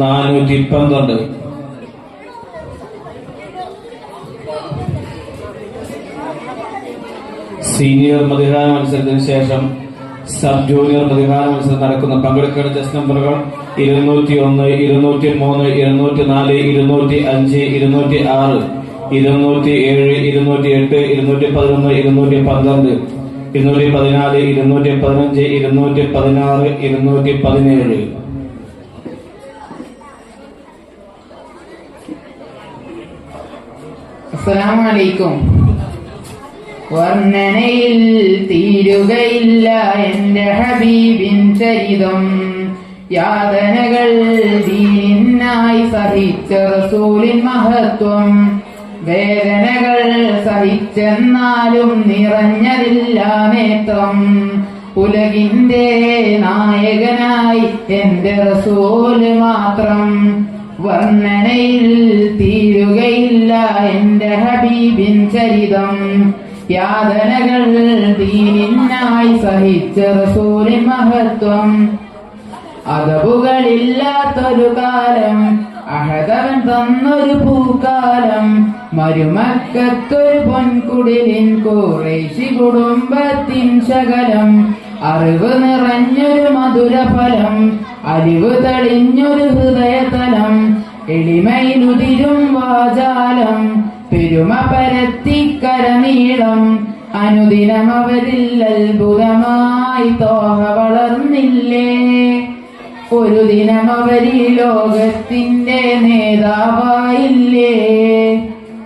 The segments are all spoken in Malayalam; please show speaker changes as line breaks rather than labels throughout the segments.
നാനൂറ്റി പന്ത്രണ്ട് സീനിയർ പ്രതികാര മത്സരത്തിന് ശേഷം സബ് ജൂനിയർ പ്രതികാര മത്സരം നടക്കുന്ന പങ്കെടുക്കേണ്ട ജസ്റ്റ് നമ്പറുകൾ ഇരുന്നൂറ്റി ഒന്ന് ഇരുന്നൂറ്റി മൂന്ന് ഇരുന്നൂറ്റി നാല് ഇരുന്നൂറ്റി അഞ്ച് ഇരുന്നൂറ്റി ആറ് ഇരുന്നൂറ്റി ഏഴ് ഇരുന്നൂറ്റി എട്ട് ഇരുന്നൂറ്റി പതിനൊന്ന് ഇരുന്നൂറ്റി പന്ത്രണ്ട് ഇരുന്നൂറ്റി പതിനാല് ഇരുന്നൂറ്റി പതിനഞ്ച് ഇരുന്നൂറ്റി പതിനാറ് ഇരുന്നൂറ്റി പതിനേഴ്
അസ്സലാമലൈക്കും. വർണനയിൽ തീരുകയില്ല എന്റെ ഹബീബിൻ ചരിതം. യാതനകൾ ദീനിനായി സഹിച്ച റസൂലിൻ മഹത്വം. വേദനകൾ സഹിച്ചെന്നാലും നിറഞ്ഞതില്ല നേത്രം. ഉലകിന്റെ നായകനായി എന്റെ റസൂൽ മാത്രം. വർണനയിൽ തീരുകയില്ല എന്റെ ഹബീബിൻ ചരിതം. യാതനകൾ ദീനിനായി സഹിച്ച റസൂലിൻ മഹത്വം. അതവുകളില്ലാത്തൊരു കാലം അഹതവൻ തന്നൊരു പൂക്കാലം. മരുമക്കത്തൊരു പൊൻകുടിലിൻ കുറേശി കുടുംബത്തിൻ ശകലം. അറിവ് നിറഞ്ഞൊരു മധുരഫലം അരിവ് തെളിഞ്ഞൊരു ഹൃദയതലം പരത്തിക്കരനീളം അനുദിനം അവരിൽ അത്ഭുതമായി തോഹ വളർന്നില്ലേ? ഒരു ദിനം അവരി ലോകത്തിന്റെ നേതാവായില്ലേ?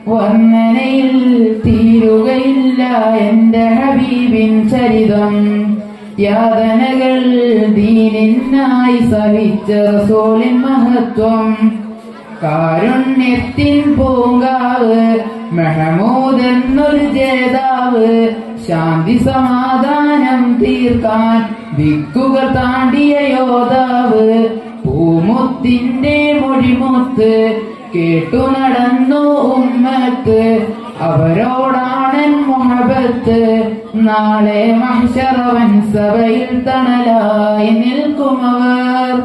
വർണനയിൽ തീരുകയില്ല എന്റെ ഹബീബിൻ ചരിതം. യാതനകൾ ദീനിനായി സഹിച്ച റസൂലിൻ മഹത്വം. കാരുണ്യത്തിൻ പൂങ്കാവ് മെഹമൂദ് എന്നൊരു ജേതാവ് ശാന്തി സമാധാനം തീർക്കാൻ ദിക്കുകൾ താണ്ടിയ യോദ്ധാവ്. പൂമുത്തിന്റെ മൊഴിമുത്ത് കേട്ടു നടന്നു ഉമ്മത്ത്. അവരോടാണൻ മുഹബത്ത്. നാളെ മഹ്ശറവൻ സഭയിൽ തണലായി നിൽക്കുമവർ.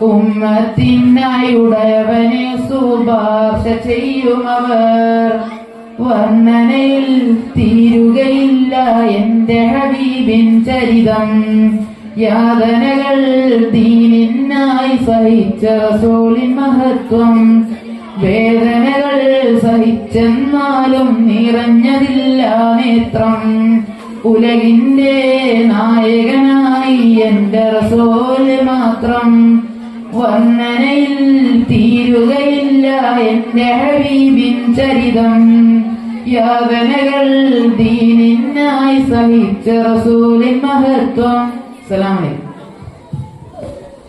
ഉമ്മത്തിനായി ഉടയവനെ ശുപാർശ ചെയ്യുമവർ. വർണനയിൽ തീരുകയില്ല എന്റെ ഹബീബിൻ ചരിതം. യാതനകൾ ദീനിനായി സഹിച്ച റസൂലിൻ മഹത്വം. വേദനകൾ സഹിച്ചെന്നാലും നിറഞ്ഞതില്ല നേത്രം. ഉലകിന്റെ നായകനായി എന്റെ റസോൽ മാത്രം. വർണനയിൽ തീരുകയില്ല എന്റെ ഹബീബിൻ ചരിതം. യാതനകൾ ദീനിനായി സഹിച്ച റസൂലിൻ മഹത്വം. സലാമലൈക്കും